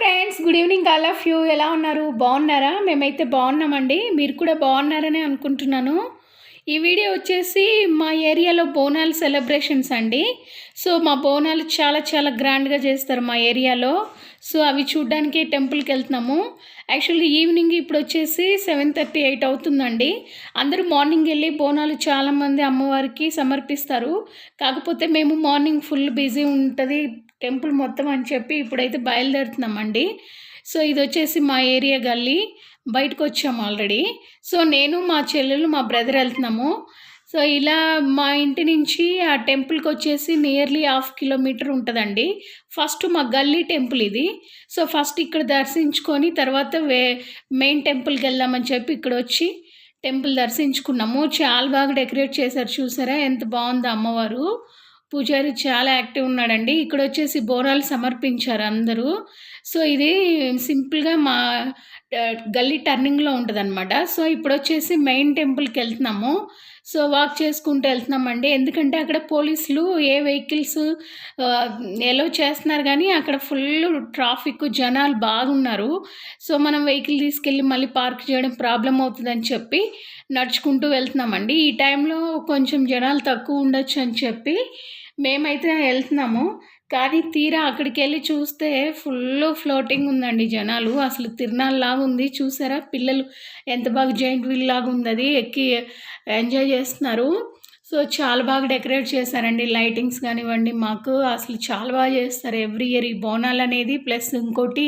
Friends good evening all of you. ఎలా ఉన్నారు? బాగున్నారా? మేమైతే బాగున్నామండి. మీరు కూడా బాగున్నారని అనుకుంటున్నాను. ఈ వీడియో వచ్చేసి మా ఏరియాలో బోనాలు సెలబ్రేషన్స్ అండి. సో మా బోనాలు చాలా చాలా గ్రాండ్గా చేస్తారు మా ఏరియాలో. సో అవి చూడ్డానికి టెంపుల్కి వెళ్తున్నాము. యాక్చువల్లీ ఈవినింగ్ ఇప్పుడు వచ్చేసి సెవెన్ థర్టీ ఎయిట్ అవుతుందండి. అందరూ మార్నింగ్ వెళ్ళి బోనాలు చాలామంది అమ్మవారికి సమర్పిస్తారు. కాకపోతే మేము మార్నింగ్ ఫుల్ బిజీ ఉంటుంది. టెంపుల్ మొత్తం అని చెప్పి ఇప్పుడైతే బయలుదేరుతున్నామండి. సో ఇది వచ్చేసి మా ఏరియా గల్లీ. బయటకు వచ్చాము ఆల్రెడీ. సో నేను మా చెల్లెలు మా బ్రదర్ వెళ్తున్నాము. సో ఇలా మా ఇంటి నుంచి ఆ టెంపుల్కి వచ్చేసి నియర్లీ హాఫ్ కిలోమీటర్ ఉంటుందండి. ఫస్ట్ మా గల్లీ టెంపుల్ ఇది. సో ఫస్ట్ ఇక్కడ దర్శించుకొని తర్వాత వే మెయిన్ టెంపుల్కి వెళ్దామని చెప్పి ఇక్కడ వచ్చి టెంపుల్ దర్శించుకున్నాము. చాలా బాగా డెకరేట్ చేశారు చూసారా? ఎంత బాగుందో అమ్మవారు. పూజారి చాలా యాక్టివ్ ఉన్నాడండి. ఇక్కడ వచ్చేసి బోనాలు సమర్పించారు అందరూ. సో ఇది సింపుల్గా మా గల్లీ టర్నింగ్లో ఉంటుంది అనమాట సో ఇప్పుడు వచ్చేసి మెయిన్ టెంపుల్కి వెళ్తున్నాము. సో వాక్ చేసుకుంటూ వెళ్తున్నామండి. ఎందుకంటే అక్కడ పోలీసులు ఏ వెహికల్స్ ఎలో చేస్తున్నారు కానీ అక్కడ ఫుల్ ట్రాఫిక్ జనాలు బాగున్నారు. సో మనం వెహికల్ తీసుకెళ్ళి మళ్ళీ పార్క్ చేయడం ప్రాబ్లం అవుతుందని చెప్పి నడుచుకుంటూ వెళ్తున్నామండి. ఈ టైంలో కొంచెం జనాలు తక్కువ ఉండొచ్చు అని చెప్పి మేమైతే వెళ్తున్నాము. కానీ తీరా అక్కడికి వెళ్ళి చూస్తే ఫుల్ ఫ్లోటింగ్ ఉందండి జనాలు. అసలు తిరునాళ్ళలాగా ఉంది. చూసారా? పిల్లలు ఎంత బాగా జైంట్ వీల్ లాగా ఉంది అది. ఎక్కి ఎంజాయ్ చేస్తున్నారు. సో చాలా బాగా డెకరేట్ చేశారండి. లైటింగ్స్ కానివ్వండి మాకు అసలు చాలా బాగా చేస్తారు. ఎవ్రీ ఇయర్ ఈ బోనాలు అనేది ప్లస్ ఇంకోటి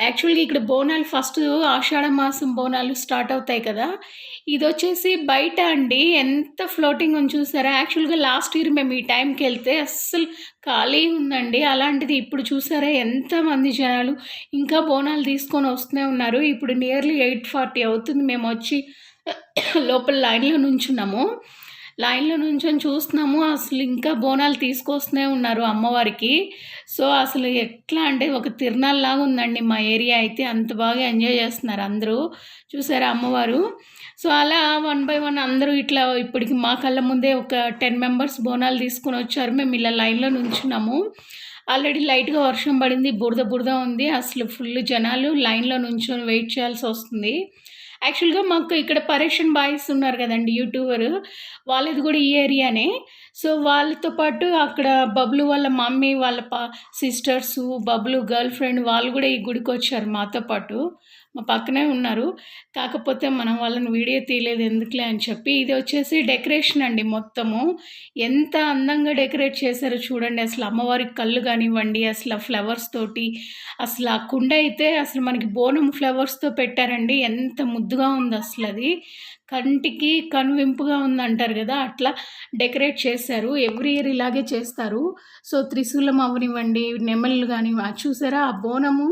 యాక్చువల్గా ఇక్కడ బోనాలు ఫస్ట్ ఆషాఢ మాసం బోనాలు స్టార్ట్ అవుతాయి కదా. ఇది వచ్చేసి బయట అండి ఎంత ఫ్లోటింగ్ ఉంది చూసారా? యాక్చువల్గా లాస్ట్ ఇయర్ మేము ఈ టైంకి వెళ్తే అస్సలు ఖాళీ ఉందండి. అలాంటిది ఇప్పుడు చూసారా? ఎంతమంది జనాలు ఇంకా బోనాలు తీసుకొని వస్తూనే ఉన్నారు. ఇప్పుడు నియర్లీ ఎయిట్ ఫార్టీ అవుతుంది. మేము వచ్చి లోపల లైన్లో నుంచున్నాము. లైన్లో నుంచొని చూస్తున్నాము. అసలు ఇంకా బోనాలు తీసుకొస్తూనే ఉన్నారు అమ్మవారికి. సో అసలు ఎట్లా అంటే ఒక తిరునాళ్ళలాగా ఉందండి మా ఏరియా అయితే. అంత బాగా ఎంజాయ్ చేస్తున్నారు అందరూ. చూసారా అమ్మవారు? సో అలా వన్ బై వన్ అందరూ ఇట్లా ఇప్పటికి మా కళ్ళ ముందే ఒక టెన్ మెంబర్స్ బోనాలు తీసుకొని వచ్చారు. మేము ఇలా లైన్లో నుంచున్నాము. ఆల్రెడీ లైట్గా వర్షం పడింది బురద బురద ఉంది. అసలు ఫుల్ జనాలు లైన్లో నుంచొని వెయిట్ చేయాల్సి వస్తుంది. యాక్చువల్గా మాకు ఇక్కడ పరేషన్ బాయ్స్ ఉన్నారు కదండి యూట్యూబర్. వాళ్ళది కూడా ఈ ఏరియానే. సో వాళ్ళతో పాటు అక్కడ బబ్లు వాళ్ళ మమ్మీ వాళ్ళ పా సిస్టర్స్ బబ్లు గర్ల్ ఫ్రెండ్ వాళ్ళు కూడా ఈ గుడికి వచ్చారు మాతో పాటు. మా పక్కనే ఉన్నారు. కాకపోతే మనం వాళ్ళని వీడియో తీయలేదు ఎందుకులే అని చెప్పి ఇది వచ్చేసి డెకరేషన్ అండి మొత్తము. ఎంత అందంగా డెకరేట్ చేశారో చూడండి. అసలు అమ్మవారికి కళ్ళు కానివ్వండి అసలు ఆ ఫ్లవర్స్ తోటి అసలు ఆ కుండ అయితే అసలు మనకి బోనం ఫ్లవర్స్తో పెట్టారండి. ఎంత ముద్దుగా ఉంది అసలు అది. కంటికి కనువింపుగా ఉందంటారు కదా అట్లా డెకరేట్ చేశారు. ఎవ్రీ ఇయర్ ఇలాగే చేస్తారు. సో త్రిశూలం అవనివ్వండి నెమళ్ళు కానివ్వండి చూసారా ఆ బోనము?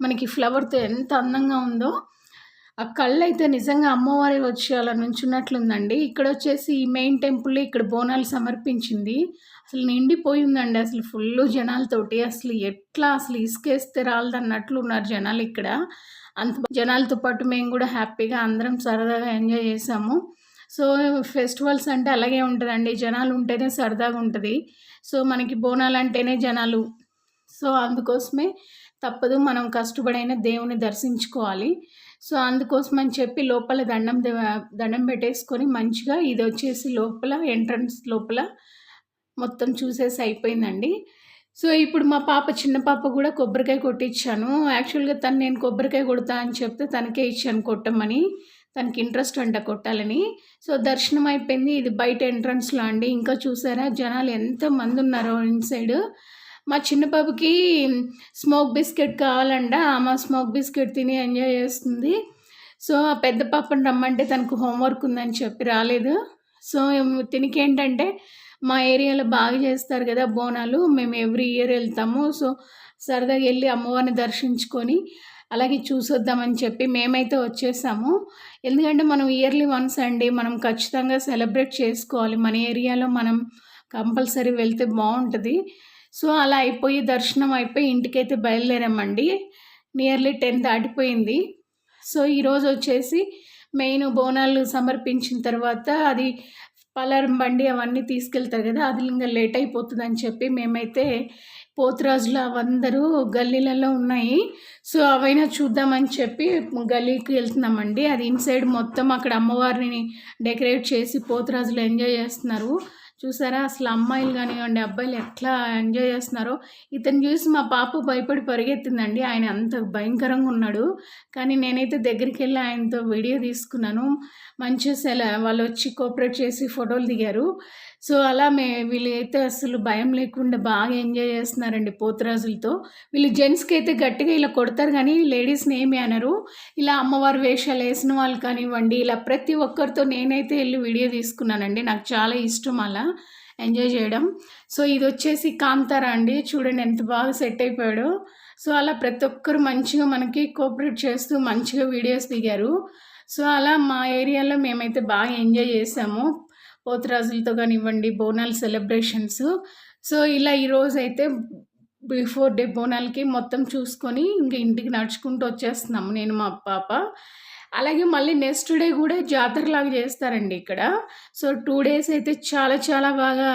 మనకి ఫ్లవర్తో ఎంత అందంగా ఉందో ఆ కళ్ళు అయితే నిజంగా అమ్మవారి వచ్చి అలా నుంచున్నట్లుందండి. ఇక్కడ వచ్చేసి ఈ మెయిన్ టెంపుల్ ఇక్కడ బోనాలు సమర్పించింది. అసలు నిండిపోయి ఉందండి అసలు ఫుల్ జనాలతోటి. అసలు ఎట్లా అసలు ఇసుకేస్తే రాలదన్నట్లు ఉన్నారు జనాలు ఇక్కడ. అంత జనాలతో పాటు మేము కూడా హ్యాపీగా అందరం సరదాగా ఎంజాయ్ చేసాము. సో ఫెస్టివల్స్ అంటే అలాగే ఉంటుందండి. జనాలు ఉంటేనే సరదాగా ఉంటుంది సో మనకి బోనాలు అంటేనే జనాలు. సో అందుకోసమే తప్పదు మనం కష్టపడైన దేవుని దర్శించుకోవాలి. సో అందుకోసం అని చెప్పి లోపల దండం దండం పెట్టేసుకొని మంచిగా ఇది వచ్చేసి లోపల ఎంట్రన్స్ లోపల మొత్తం చూసేసి అయిపోయిందండి. సో ఇప్పుడు మా పాప చిన్న పాప కూడా కొబ్బరికాయ కొట్టించాను యాక్చువల్గా తను నేను కొబ్బరికాయ కొడతా అని చెప్తే తనకే ఇచ్చాను కొట్టమని. తనకి ఇంట్రెస్ట్ అంట కొట్టాలని. సో దర్శనం అయిపోయింది. ఇది బయట ఎంట్రన్స్లో అండి. ఇంకా చూసారా జనాలు ఎంత మంది ఉన్నారో ఇన్సైడ్ మా చిన్న పాపకి స్మోక్ బిస్కెట్ కావాలంట. ఆమె స్మోక్ బిస్కెట్ తిని ఎంజాయ్ చేస్తుంది. సో ఆ పెద్ద పాపని రమ్మంటే తనకు హోంవర్క్ ఉందని చెప్పి రాలేదు. సో తినికి ఏంటంటే మా ఏరియాలో బాగా చేస్తారు కదా బోనాలు. మేము ఎవ్రీ ఇయర్ వెళ్తాము. సో సరదాగా వెళ్ళి అమ్మవారిని దర్శించుకొని అలాగే చూసొద్దామని చెప్పి మేమైతే వచ్చేసాము. ఎందుకంటే మనం ఇయర్లీ వన్స్ అండి మనం ఖచ్చితంగా సెలబ్రేట్ చేసుకోవాలి. మన ఏరియాలో మనం కంపల్సరీ వెళ్తే బాగుంటుంది. సో అలా అయిపోయి దర్శనం అయిపోయి ఇంటికైతే బయలుదేరామండి. నియర్లీ టెన్ దాటిపోయింది. సో ఈరోజు వచ్చేసి మెయిన్ బోనాలు సమర్పించిన తర్వాత అది పలారం బండి అవన్నీ తీసుకెళ్తారు కదా అది ఇంకా లేట్ అయిపోతుందని చెప్పి మేమైతే పోతురాజులు అవందరూ గల్లీలలో ఉన్నాయి. సో అవైనా చూద్దామని చెప్పి గల్లీకి వెళ్తున్నామండి. అది ఇన్సైడ్ మొత్తం అక్కడ అమ్మవారిని డెకరేట్ చేసి పోతురాజులు ఎంజాయ్ చేస్తున్నారు. చూసారా? అసలు అమ్మాయిలు కానివ్వండి అబ్బాయిలు ఎట్లా ఎంజాయ్ చేస్తున్నారో. ఇతను చూసి మా పాప భయపడి పరిగెత్తిందండి. ఆయన అంత భయంకరంగా ఉన్నాడు. కానీ నేనైతే దగ్గరికి వెళ్ళి ఆయనతో వీడియో తీసుకున్నాను. మంచిగా సెల వాళ్ళు వచ్చి కోఆపరేట్ చేసి ఫోటోలు దిగారు. సో అలా మే వీళ్ళు అయితే అసలు భయం లేకుండా బాగా ఎంజాయ్ చేస్తున్నారండి పోతురాజులతో. వీళ్ళు జెంట్స్కి అయితే గట్టిగా ఇలా కొడతారు కానీ లేడీస్ని ఏమి అనరు. ఇలా అమ్మవారి వేషాలు వేసిన వాళ్ళు కానివ్వండి ఇలా ప్రతి ఒక్కరితో నేనైతే వెళ్ళి వీడియో తీసుకున్నానండి. నాకు చాలా ఇష్టం అలా ఎంజాయ్ చేయడం. సో ఇది వచ్చేసి కాంతారా అండి. చూడండి ఎంత బాగా సెట్ అయిపోయాడో. సో అలా ప్రతి ఒక్కరు మంచిగా మనకి కోఆపరేట్ చేస్తూ మంచిగా వీడియోస్ దిగారు. సో అలా మా ఏరియాలో మేమైతే బాగా ఎంజాయ్ చేసాము. పోతురాజులతో కానివ్వండి బోనాల్ సెలబ్రేషన్స్. సో ఇలా ఈరోజు అయితే బిఫోర్ డే బోనాలకి మొత్తం చూసుకొని ఇంక ఇంటికి నడుచుకుంటూ వచ్చేస్తున్నాము నేను మా పాప. అలాగే మళ్ళీ నెక్స్ట్ డే కూడా జాతరలాగా చేస్తారండి ఇక్కడ. సో టూ డేస్ అయితే చాలా చాలా బాగా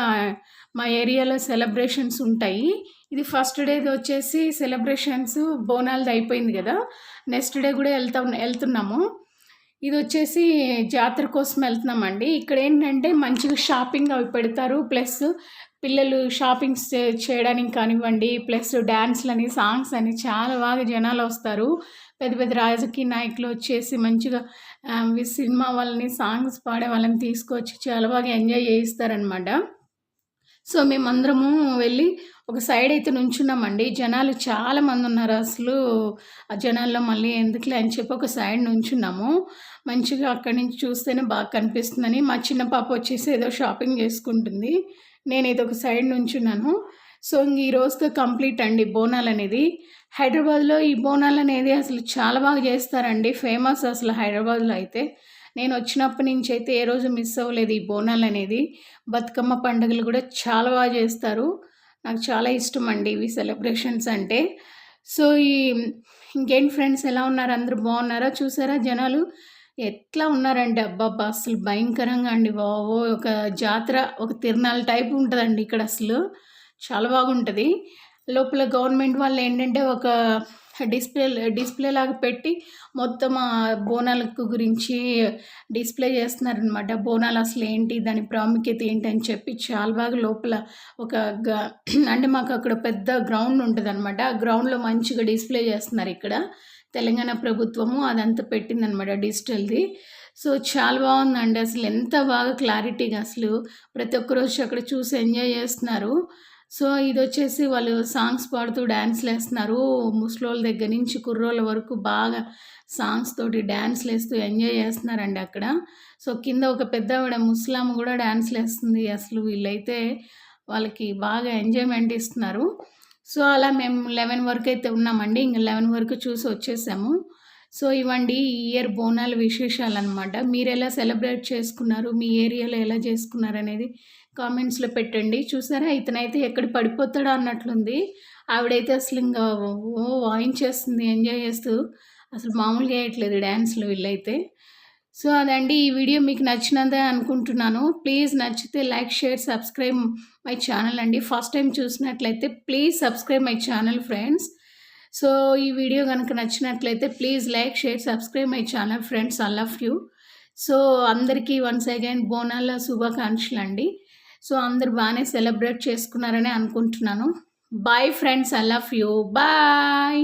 మా ఏరియాలో సెలబ్రేషన్స్ ఉంటాయి. ఇది ఫస్ట్ డేది వచ్చేసి సెలబ్రేషన్స్ బోనాలది అయిపోయింది కదా. నెక్స్ట్ డే కూడా వెళ్తా వెళ్తున్నాము. ఇది వచ్చేసి జాతర కోసం వెళ్తున్నామండి. ఇక్కడ ఏంటంటే మంచిగా షాపింగ్ అవి పెడతారు. ప్లస్ పిల్లలు షాపింగ్స్ చేయడానికి కానివ్వండి ప్లస్ డ్యాన్స్లని సాంగ్స్ అని చాలా బాగా జనాలు వస్తారు. పెద్ద పెద్ద రాజకీయ నాయకులు వచ్చేసి మంచిగా సినిమా వాళ్ళని సాంగ్స్ పాడే వాళ్ళని తీసుకొచ్చి చాలా బాగా ఎంజాయ్ చేయిస్తారనమాట. సో మేమందరము వెళ్ళి ఒక సైడ్ అయితే నుంచున్నామండి. జనాలు చాలా మంది ఉన్నారు. అసలు ఆ జనాల్లో మళ్ళీ ఎందుకులే అని చెప్పి ఒక సైడ్ నుంచున్నాము. మంచిగా అక్కడి నుంచి చూస్తేనే బాగా కనిపిస్తుందని మా చిన్న పాప వచ్చేసి ఏదో షాపింగ్ చేసుకుంటుంది. నేను ఇది ఒక సైడ్ నుంచున్నాను. సో ఈ రోజుతో కంప్లీట్ అండి బోనాలు అనేది. హైదరాబాద్లో ఈ బోనాలు అనేది అసలు చాలా బాగా చేస్తారండి. ఫేమస్ అసలు హైదరాబాద్లో అయితే. నేను వచ్చినప్పటి నుంచి అయితే ఏ రోజు మిస్ అవ్వలేదు ఈ బోనాలు అనేది. బతుకమ్మ పండుగలు కూడా చాలా బాగా చేస్తారు. నాకు చాలా ఇష్టం అండి ఇవి సెలబ్రేషన్స్ అంటే. సో ఈ ఇంకేంటి ఫ్రెండ్స్ ఎలా ఉన్నారు? అందరూ బాగున్నారా? చూసారా జనాలు? ఎట్లా ఉన్నారండి అబ్బాబ్బా! అసలు భయంకరంగా అండి బాబో ఒక జాతర ఒక తిరునాళ్ళ టైప్ ఉంటుందండి ఇక్కడ అసలు. చాలా బాగుంటుంది. లోపల గవర్నమెంట్ వాళ్ళు ఏంటంటే ఒక డిస్ప్లే డిస్ప్లే లాగా పెట్టి మొత్తం ఆ బోనాలకు గురించి డిస్ప్లే చేస్తున్నారనమాట బోనాలు అసలు ఏంటి? దాని ప్రాముఖ్యత ఏంటి? అని చెప్పి చాలా బాగా లోపల ఒక అంటే మాకు అక్కడ పెద్ద గ్రౌండ్ ఉంటుంది అనమాట ఆ గ్రౌండ్లో మంచిగా డిస్ప్లే చేస్తున్నారు ఇక్కడ. తెలంగాణ ప్రభుత్వము అదంతా పెట్టిందనమాట డిజిటల్ది. సో చాలా బాగుందండి. అసలు ఎంత బాగా క్లారిటీగా అసలు ప్రతి ఒక్కరోజు అక్కడ చూసి ఎంజాయ్ చేస్తున్నారు. సో ఇది వచ్చేసి వాళ్ళు సాంగ్స్ పాడుతూ డ్యాన్స్లు వేస్తున్నారు ముసలోళ్ళ దగ్గర నుంచి కుర్రోళ్ళ వరకు బాగా సాంగ్స్ తోటి డ్యాన్స్లు వేస్తూ ఎంజాయ్ చేస్తున్నారండి అక్కడ. సో కింద ఒక పెద్దవిడ ముస్లాం కూడా డ్యాన్స్లు వేస్తుంది అసలు వీళ్ళైతే వాళ్ళకి బాగా ఎంజాయ్మెంట్ ఇస్తున్నారు. సో అలా మేము లెవెన్ వరకు అయితే ఉన్నామండి. ఇంక లెవెన్ వరకు చూసి వచ్చేసాము. సో ఇవ్వండి ఈ ఇయర్ బోనాల విశేషాలు అనమాట మీరు ఎలా సెలబ్రేట్ చేసుకున్నారు? మీ ఏరియాలో ఎలా చేసుకున్నారు అనేది కామెంట్స్లో పెట్టండి. చూసారా ఇతనైతే ఎక్కడ పడిపోతాడో అన్నట్లుంది. ఆవిడైతే అసలు ఇంకా ఓ వాయించేస్తుంది ఎంజాయ్ చేస్తూ. అసలు మామూలుగా వేయట్లేదు డ్యాన్స్లు వీళ్ళైతే. సో అదండి ఈ వీడియో మీకు నచ్చినదే అనుకుంటున్నాను. ప్లీజ్ నచ్చితే like share subscribe my channel అండి. ఫస్ట్ టైం చూసినట్లయితే please subscribe my channel friends. So ఈ వీడియో కనుక నచ్చినట్లయితే please like share subscribe my channel friends. I love you. So అందరికీ వన్స్ అగైన్ బోనాల శుభాకాంక్షలు అండి సో అందరు బాగానే సెలబ్రేట్ చేసుకున్నారని అనుకుంటున్నాను. Bye friends I love you bye